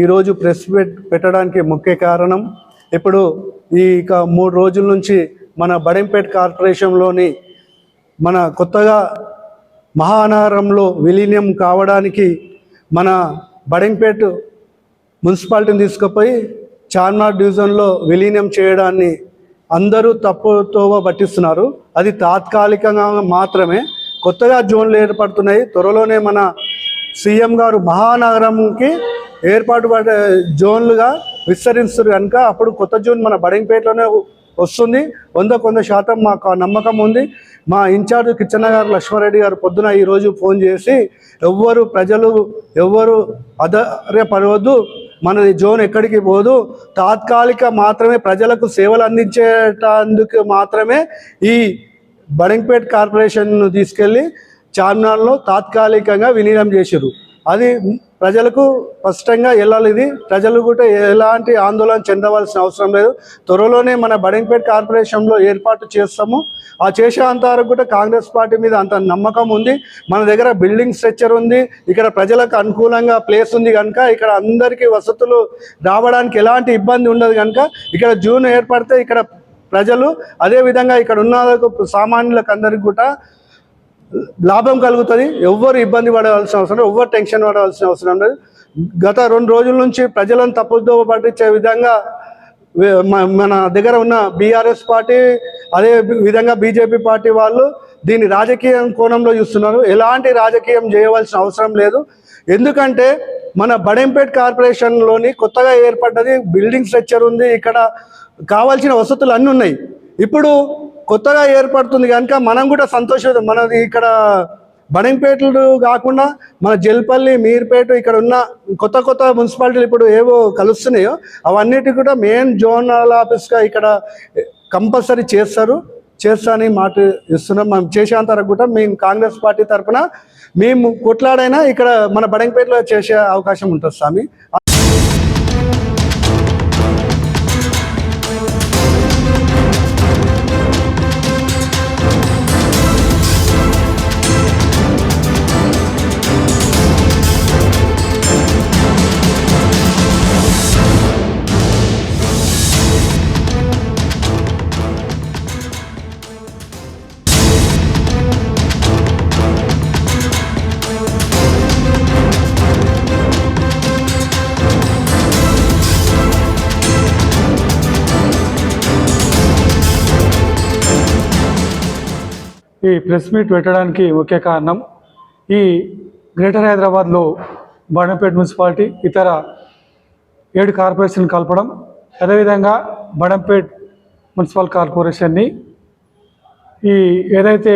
ఈరోజు ప్రెస్ పెట్టడానికి ముఖ్య కారణం ఇప్పుడు ఈ ఇక మూడు రోజుల నుంచి మన బడెంపేట్ కార్పొరేషన్లోని మన కొత్తగా మహానగరంలో విలీనం కావడానికి మన బడెంపేట్ మున్సిపాలిటీని తీసుకుపోయి చార్మినార్ డివిజన్లో విలీనం చేయడాన్ని అందరూ తప్పుతోవ పట్టిస్తున్నారు. అది తాత్కాలికంగా మాత్రమే. కొత్తగా జోన్లు ఏర్పడుతున్నాయి. త్వరలోనే మన సీఎం గారు మహానగరంకి ఏర్పాటు పడే జోన్లుగా విస్తరిస్తారు కనుక అప్పుడు కొత్త జోన్ మన బడింగ్పేటలోనే వస్తుంది. వంద కొంద శాతం మాకు ఆ నమ్మకం ఉంది. మా ఇన్ఛార్జ్ కిచ్చన్న గారు లక్ష్మారెడ్డి గారు పొద్దున ఈరోజు ఫోన్ చేసి ఎవ్వరు ప్రజలు ఎవ్వరు అధర్యపడవద్దు. మన జోన్ ఎక్కడికి పోదు. తాత్కాలిక మాత్రమే ప్రజలకు సేవలు అందించేటందుకు మాత్రమే ఈ బడంగపేట్ కార్పొరేషన్ను తీసుకెళ్ళి చార్మినార్లో తాత్కాలికంగా విలీనం చేశారు అది ప్రజలకు స్పష్టంగా వెళ్ళాలి ఇది. ప్రజలు కూడా ఎలాంటి ఆందోళన చెందవలసిన అవసరం లేదు. త్వరలోనే మన బడంగపేట్ కార్పొరేషన్లో ఏర్పాటు చేస్తాము. ఆ చేసేంత వరకు కూడా కాంగ్రెస్ పార్టీ మీద అంత నమ్మకం ఉంది. మన దగ్గర బిల్డింగ్ స్ట్రక్చర్ ఉంది. ఇక్కడ ప్రజలకు అనుకూలంగా ప్లేస్ ఉంది కనుక ఇక్కడ అందరికీ వసతులు రావడానికి ఎలాంటి ఇబ్బంది ఉండదు కనుక ఇక్కడ జూన్ ఏర్పడితే ఇక్కడ ప్రజలు అదేవిధంగా ఇక్కడ ఉన్న సామాన్యులకు అందరికి కూడా లాభం కలుగుతుంది ఎవ్వరు ఇబ్బంది పడవలసిన అవసరం ఎవ్వరు టెన్షన్ పడవలసిన అవసరం లేదు. గత రెండు రోజుల నుంచి ప్రజలను తప్పుదోవ పట్టించే విధంగా మన దగ్గర ఉన్న బీఆర్ఎస్ పార్టీ అదే విధంగా బీజేపీ పార్టీ వాళ్ళు దీన్ని రాజకీయ కోణంలో చూస్తున్నారు. ఎలాంటి రాజకీయం చేయవలసిన అవసరం లేదు. ఎందుకంటే మన బడెంపేట్ కార్పొరేషన్లోని కొత్తగా ఏర్పడ్డది బిల్డింగ్ స్ట్రక్చర్ ఉంది. ఇక్కడ కావాల్సిన వసతులు అన్నీ ఉన్నాయి. ఇప్పుడు కొత్తగా ఏర్పడుతుంది కనుక మనం కూడా సంతోషం. మనది ఇక్కడ బడంపేటలు కాకుండా మన జల్పల్లి మీర్పేట ఇక్కడ ఉన్న కొత్త కొత్త మున్సిపాలిటీలు ఇప్పుడు ఏవో కలుస్తున్నాయో అవన్నిటి కూడా మెయిన్ జోనల్ ఆఫీస్గా ఇక్కడ కంపల్సరీ చేస్తారు. చేస్తా అని మాట ఇస్తున్నాం. మనం చేసేంత వరకు కూడా మేము కాంగ్రెస్ పార్టీ తరఫున మేము కొట్లాడైనా ఇక్కడ మన బడంపేటలో చేసే అవకాశం ఉంటుంది స్వామి. ఈ ప్రెస్ మీట్ పెట్టడానికి ముఖ్య కారణం ఈ గ్రేటర్ హైదరాబాద్లో బండపేట మున్సిపాలిటీ ఇతర ఏడు కార్పొరేషన్ కలపడం అదేవిధంగా బడంపేట్ మున్సిపల్ కార్పొరేషన్ని ఈ ఏదైతే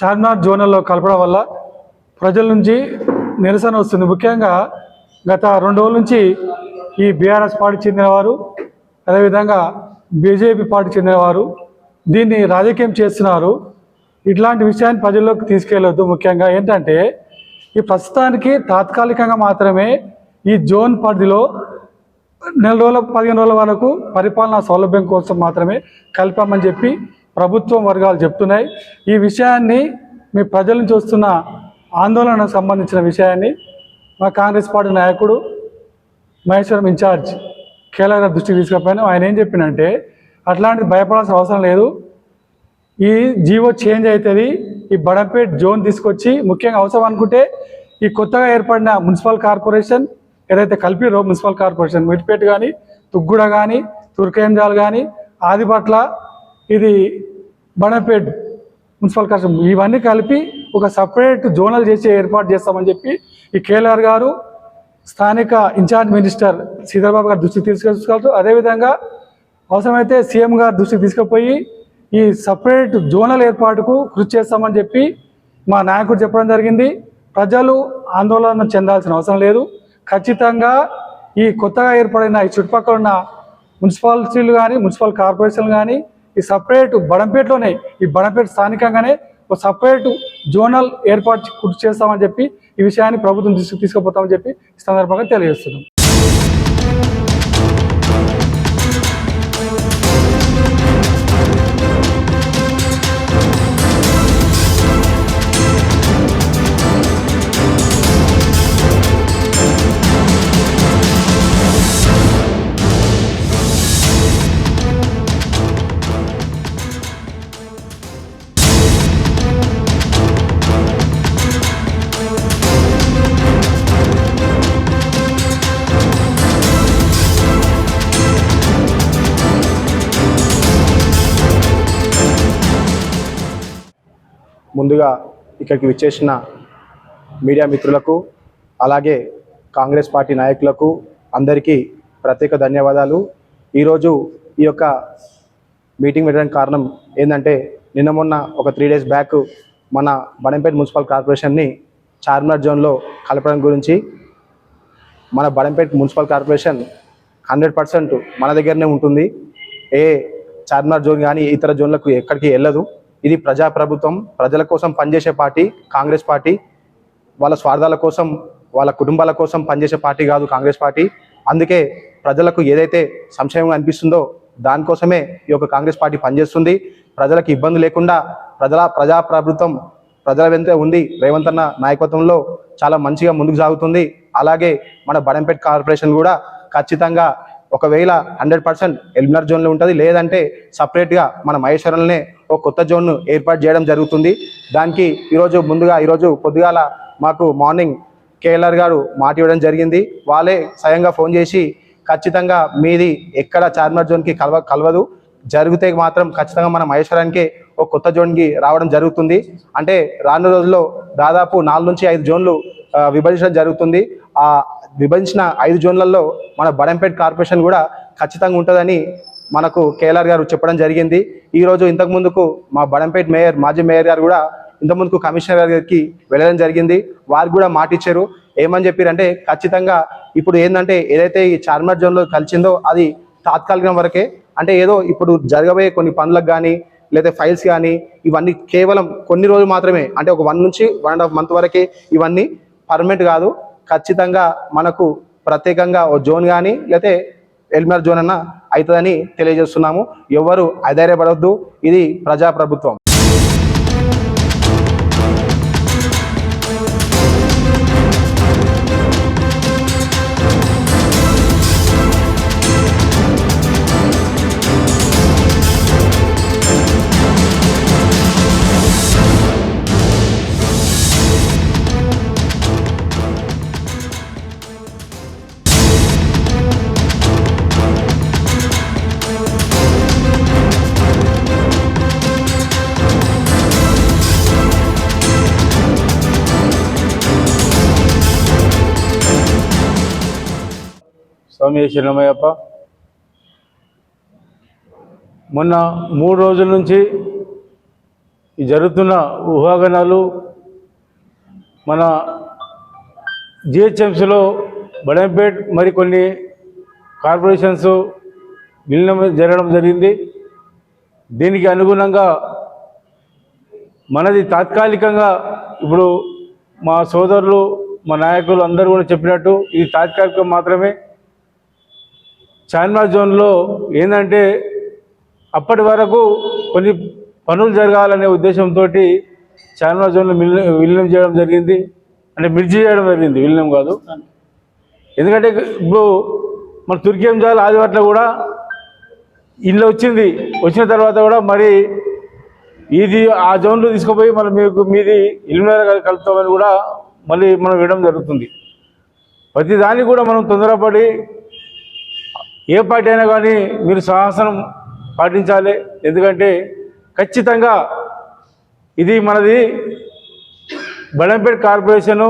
చార్మినార్ జోనల్లో కలపడం వల్ల ప్రజల నుంచి నిరసన వస్తుంది. ముఖ్యంగా గత రెండు రోజుల నుంచి ఈ బీఆర్ఎస్ పార్టీ చెందినవారు అదేవిధంగా బీజేపీ పార్టీ చెందినవారు దీన్ని రాజకీయం చేస్తున్నారు. ఇట్లాంటి విషయాన్ని ప్రజల్లోకి తీసుకెళ్ళొద్దు ముఖ్యంగా ఏంటంటే ఈ ప్రస్తుతానికి తాత్కాలికంగా మాత్రమే ఈ జోన్ పరిధిలో నెల రోజుల పదిహేను రోజుల వరకు పరిపాలనా సౌలభ్యం కోసం మాత్రమే కలిపామని చెప్పి ప్రభుత్వం వర్గాలు చెప్తున్నాయి. ఈ విషయాన్ని మీ ప్రజల నుంచి వస్తున్న ఆందోళనకు సంబంధించిన విషయాన్ని మా కాంగ్రెస్ పార్టీ నాయకుడు మహేశ్వరం ఇన్ఛార్జ్ కేలర్ దృష్టికి తీసుకుపోయాను ఆయన ఏం చెప్పినంటే అట్లాంటి భయపడాల్సిన అవసరం లేదు. ఈ జీవో చేంజ్ అవుతుంది. ఈ బడంపేట్ జోన్ తీసుకొచ్చి ముఖ్యంగా అవసరం అనుకుంటే ఈ కొత్తగా ఏర్పడిన మున్సిపల్ కార్పొరేషన్ ఏదైతే కల్పిరో మున్సిపల్ కార్పొరేషన్ మిడిపేట కానీ తుగ్గూడ కానీ తుర్కేంజాల్ కానీ ఆదిపట్ల ఇది బడంపేట్ మున్సిపల్ కార్పొరేషన్ ఇవన్నీ కలిపి ఒక సపరేట్ జోనల్ చేసి ఏర్పాటు చేస్తామని చెప్పి ఈ కేఎల్ఆర్ గారు స్థానిక ఇన్ఛార్జ్ మినిస్టర్ శ్రీధర్బాబు గారు దృష్టికి తీసుకెళ్ళారు అదేవిధంగా అవసరమైతే సీఎం గారు దృష్టికి తీసుకుపోయి ఈ సపరేట్ జోనల్ ఏర్పాటుకు కృషి చేస్తామని చెప్పి మా నాయకుడు చెప్పడం జరిగింది. ప్రజలు ఆందోళన చెందాల్సిన అవసరం లేదు. ఖచ్చితంగా ఈ కొత్తగా ఏర్పడిన ఈ చుట్టుపక్కల ఉన్న మున్సిపాలిటీలు కానీ మున్సిపల్ కార్పొరేషన్లు కానీ ఈ సపరేట్ బడంపేటలోనే ఈ బడంపేట స్థానికంగానే ఒక సపరేట్ జోనల్ ఏర్పాటు కృషి చేస్తామని చెప్పి ఈ విషయాన్ని ప్రభుత్వం దృష్టికి తీసుకుపోతామని చెప్పి సందర్భంగా తెలియజేస్తున్నాం. ముందుగా ఇక్కడికి విచ్చేసిన మీడియా మిత్రులకు అలాగే కాంగ్రెస్ పార్టీ నాయకులకు అందరికీ ప్రత్యేక ధన్యవాదాలు. ఈరోజు ఈ యొక్క మీటింగ్ పెట్టడానికి కారణం ఏంటంటే నిన్న మొన్న ఒక త్రీ డేస్ బ్యాక్ మన బడంపేట మున్సిపల్ కార్పొరేషన్ని చార్మినార్ జోన్లో కలపడం గురించి మన Badangpet municipal corporation hundred percent మన దగ్గరనే ఉంటుంది. ఏ చార్మినార్ జోన్ కానీ ఇతర జోన్లకు ఎక్కడికి వెళ్ళదు. ఇది ప్రజాప్రభుత్వం ప్రజల కోసం పనిచేసే పార్టీ కాంగ్రెస్ పార్టీ. వాళ్ళ స్వార్థాల కోసం వాళ్ళ కుటుంబాల కోసం పనిచేసే పార్టీ కాదు కాంగ్రెస్ పార్టీ. అందుకే ప్రజలకు ఏదైతే సంక్షేమం అనిపిస్తుందో దానికోసమే ఈ యొక్క కాంగ్రెస్ పార్టీ పనిచేస్తుంది. ప్రజలకు ఇబ్బంది లేకుండా ప్రజల ప్రజాప్రభుత్వం ప్రజల వెంటే ఉంది రేవంత్ అన్న నాయకత్వంలో చాలా మంచిగా ముందుకు సాగుతుంది. అలాగే మన బడంపేట కార్పొరేషన్ కూడా ఖచ్చితంగా ఒకవేళ హండ్రెడ్ పర్సెంట్ ఎల్మినార్ జోన్లో ఉంటుంది. లేదంటే సపరేట్గా మన మహేశ్వరంలోనే ఒక కొత్త జోన్ను ఏర్పాటు చేయడం జరుగుతుంది. దానికి ఈరోజు ముందుగా ఈరోజు పొద్దుగాల మాకు మార్నింగ్ కేఎల్ఆర్ గారు మాట ఇవ్వడం జరిగింది. వాళ్ళే స్వయంగా ఫోన్ చేసి ఖచ్చితంగా మీది ఎక్కడ చార్మర్ జోన్కి కలవ కలవదు. జరిగితే మాత్రం ఖచ్చితంగా మన మహేశ్వరానికి ఒక కొత్త జోన్కి రావడం జరుగుతుంది. అంటే రాను రోజుల్లో దాదాపు నాలుగు నుంచి ఐదు జోన్లు విభజించడం జరుగుతుంది. ఆ విభజించిన ఐదు జోన్లలో మన బడంపేట్ కార్పొరేషన్ కూడా ఖచ్చితంగా ఉంటుందని మనకు కేఎల్ఆర్ గారు చెప్పడం జరిగింది. ఈరోజు ఇంతకు ముందుకు మా బడంపేట్ మేయర్ మాజీ మేయర్ గారు కూడా ఇంత ముందుకు కమిషనర్ గారికి వెళ్ళడం జరిగింది. వారు కూడా మాట ఇచ్చారు. ఏమని చెప్పారంటే ఖచ్చితంగా ఇప్పుడు ఏంటంటే ఏదైతే ఈ చార్మర్ జోన్లో కలిసిందో అది తాత్కాలికం వరకే. అంటే ఏదో ఇప్పుడు జరగబోయే కొన్ని పనులకు కానీ లేదా ఫైల్స్ కానీ ఇవన్నీ కేవలం కొన్ని రోజులు మాత్రమే. అంటే ఒక వన్ నుంచి వన్ అండ్ హాఫ్ మంత్ వరకే ఇవన్నీ పర్మనెంట్ కాదు. ఖచ్చితంగా మనకు ప్రత్యేకంగా ఓ జోన్ కానీ లేకపోతే ఎల్మినార్ జోన్ అన్న అవుతుందని తెలియజేస్తున్నాము. ఎవరు అధైర్యపడవద్దు ఇది ప్రజాప్రభుత్వం. స్వామి చిన్నమయ్యప్ప మొన్న మూడు రోజుల నుంచి జరుగుతున్న ఊహాగనాలు మన జిహెచ్ఎంసీలో బడంపేట్ మరికొన్ని కార్పొరేషన్స్ విలీనం జరగడం జరిగింది. దీనికి అనుగుణంగా మనది తాత్కాలికంగా ఇప్పుడు మా సోదరులు మా నాయకులు అందరూ కూడా చెప్పినట్టు ఇది తాత్కాలికం మాత్రమే చార్మినార్ జోన్లో ఏంటంటే అప్పటి వరకు కొన్ని పనులు జరగాలనే ఉద్దేశంతో చార్మినార్ జోన్లో విలీనం చేయడం జరిగింది. అంటే మిర్చి చేయడం జరిగింది. విలీనం కాదు. ఎందుకంటే ఇప్పుడు మన తుర్కియం జాల ఆదివాట్లో కూడా ఇల్లు వచ్చింది. వచ్చిన తర్వాత కూడా మరి ఇది ఆ జోన్లో తీసుకుపోయి మళ్ళీ మీకు మీది ఇల్లునర కలుపుతామని కూడా మళ్ళీ మనం వేయడం జరుగుతుంది. ప్రతి దానికి కూడా మనం తొందరపడి ఏ పార్టీ అయినా కానీ మీరు సాహసం పాటించాలి. ఎందుకంటే ఖచ్చితంగా ఇది మనది బలంపేట కార్పొరేషను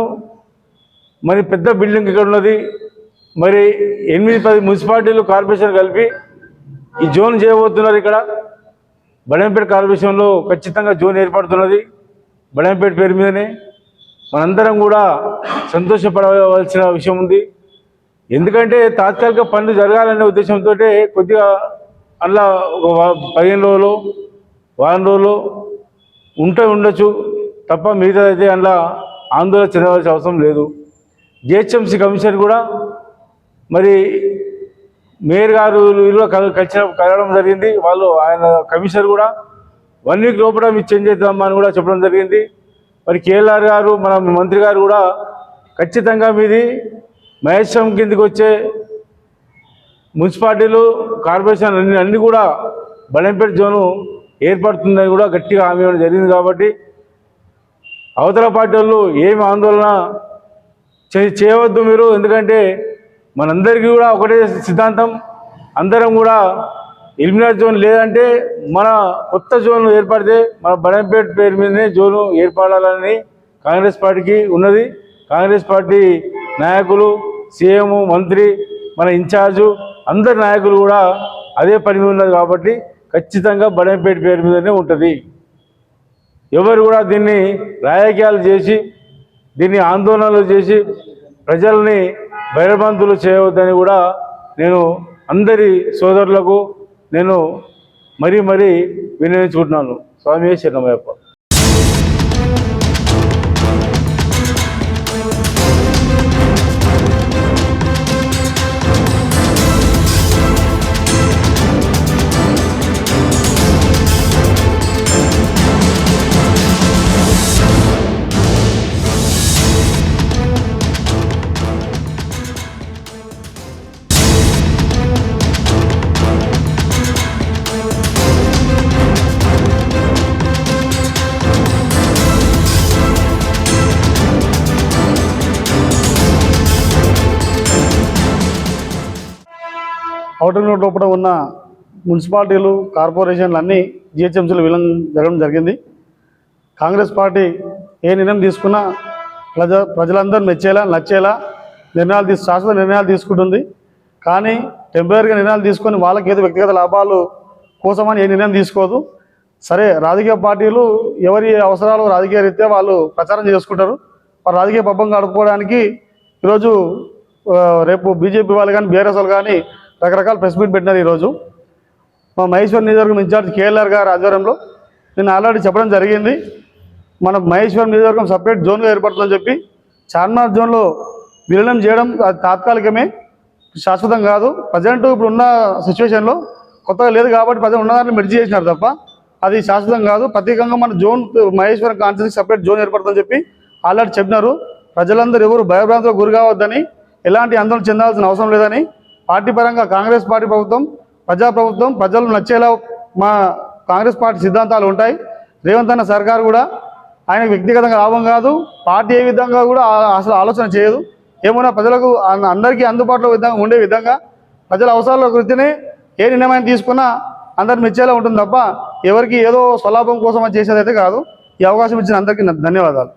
మరి పెద్ద బిల్డింగ్ ఇక్కడ ఉన్నది. మరి ఎనిమిది పది మున్సిపాలిటీలు కార్పొరేషన్ కలిపి ఈ జోన్ చేయబోతున్నారు ఇక్కడ. బడంపేట కార్పొరేషన్లో ఖచ్చితంగా జోన్ ఏర్పడుతున్నది. బడంపేట పేరు మీదనే మనందరం కూడా సంతోషపడవలసిన విషయం ఉంది. ఎందుకంటే తాత్కాలిక పనులు జరగాలనే ఉద్దేశంతో కొద్దిగా అలా ఒక పదిహేను రోజులు వారం రోజులు ఉంటే ఉండొచ్చు తప్ప మిగతా అయితే అందులో ఆందోళన చెందవలసిన అవసరం లేదు. జిహెచ్ఎంసీ కమిషన్ కూడా మరి మేయర్ గారు వీళ్ళు కలిసిన కలవడం జరిగింది. వాళ్ళు ఆయన కమిషనర్ కూడా వన్ వీక్ లోపల మీరు చేంజ్ చేద్దామా అని కూడా చెప్పడం జరిగింది. మరి కేఎల్ఆర్ గారు మన మంత్రి గారు కూడా ఖచ్చితంగా మీది మహేశ్వరం కిందకి వచ్చే మున్సిపాలిటీలు కార్పొరేషన్ అన్ని అన్ని కూడా బలంపేట జోను ఏర్పడుతుందని కూడా గట్టిగా హామీ ఇవ్వడం జరిగింది కాబట్టి అవతల పార్టీ వాళ్ళు ఏమి ఆందోళన చేయవద్దు మీరు. ఎందుకంటే మనందరికీ కూడా ఒకటే సిద్ధాంతం. అందరం కూడా ఎలిమినేట్ జోన్ లేదంటే మన కొత్త జోన్ ఏర్పడితే మన బడంపేట పేరు మీదనే జోను ఏర్పడాలని కాంగ్రెస్ పార్టీకి ఉన్నది. కాంగ్రెస్ పార్టీ నాయకులు సీఎం మంత్రి మన ఇన్ఛార్జు అందరి నాయకులు కూడా అదే పని మీద ఉన్నది కాబట్టి ఖచ్చితంగా బడంపేట పేరు మీదనే ఉంటుంది. ఎవరు కూడా దీన్ని రాజకీయాలు చేసి దీన్ని ఆందోళనలు చేసి ప్రజల్ని భయభ్రాంతులు చేయవద్దని కూడా నేను అందరి సోదరులకు నేను మరీ మరీ వినియోగించుకుంటున్నాను. స్వామి శరణమయ్యప్ప. ఔటర్ రోడ్ లోపల ఉన్న మున్సిపాలిటీలు కార్పొరేషన్లు అన్నీ జిహెచ్ఎంసీలు విలీనం జరగడం జరిగింది. కాంగ్రెస్ పార్టీ ఏ నిర్ణయం తీసుకున్నా ప్రజ ప్రజలందరూ మెచ్చేలా నచ్చేలా నిర్ణయాలు తీసు శాశ్వత నిర్ణయాలు తీసుకుంటుంది. కానీ టెంపరీగా నిర్ణయాలు తీసుకొని వాళ్ళకి ఏదో వ్యక్తిగత లాభాలు కోసమని ఏ నిర్ణయం తీసుకోదు. సరే రాజకీయ పార్టీలు ఎవరి అవసరాలు రాజకీయ రీత్యా వాళ్ళు ప్రచారం చేసుకుంటారు. వారు రాజకీయ పబ్బం గడుపుకోవడానికి ఈరోజు రేపు బీజేపీ వాళ్ళు కానీ బీఆర్ఎస్ వాళ్ళు కానీ రకరకాల ప్రెస్ మీట్ పెట్టినారు ఈరోజు. మా మహేశ్వర్ నియోజకవర్గం ఇన్ఛార్జ్ కేఎల్ఆర్ గారి ఆధ్వర్యంలో నేను ఆల్రెడీ చెప్పడం జరిగింది. మన మహేశ్వరం నియోజకవర్గం సపరేట్ జోన్గా ఏర్పడుతుందని చెప్పి చార్మినార్ జోన్లో విలీనం చేయడం అది తాత్కాలికమే శాశ్వతం కాదు. ప్రజెంట్ ఇప్పుడు ఉన్న సిచ్యువేషన్లో కొత్తగా లేదు కాబట్టి ప్రజలు ఉన్నదాన్ని మెడిచి చేసినారు తప్ప అది శాశ్వతం కాదు. ప్రత్యేకంగా మన zone Maheshwaram constituency separate zone ఏర్పడుతుందని చెప్పి ఆల్రెడీ చెప్పినారు. ప్రజలందరూ ఎవరు భయభ్రాంతులకు గురి కావద్దని ఎలాంటి ఆందోళన చెందాల్సిన అవసరం లేదని పార్టీ పరంగా కాంగ్రెస్ పార్టీ ప్రభుత్వం ప్రజా ప్రభుత్వం ప్రజలు నచ్చేలా మా కాంగ్రెస్ పార్టీ సిద్ధాంతాలు ఉంటాయి. రేవంత్ అన్న సర్కారు కూడా ఆయన వ్యక్తిగతంగా లాభం కాదు. పార్టీ ఏ విధంగా కూడా అసలు ఆలోచన చేయదు. ఏమన్నా ప్రజలకు అందరికీ అందుబాటులో విధంగా ఉండే విధంగా ప్రజల అవసరాల గురించినే ఏ నిర్ణయం తీసుకున్నా అందరు మెచ్చేలా ఉంటుంది తప్ప ఎవరికి ఏదో స్వలాభం కోసం చేసేదైతే కాదు. ఈ అవకాశం ఇచ్చిన అందరికీ ధన్యవాదాలు.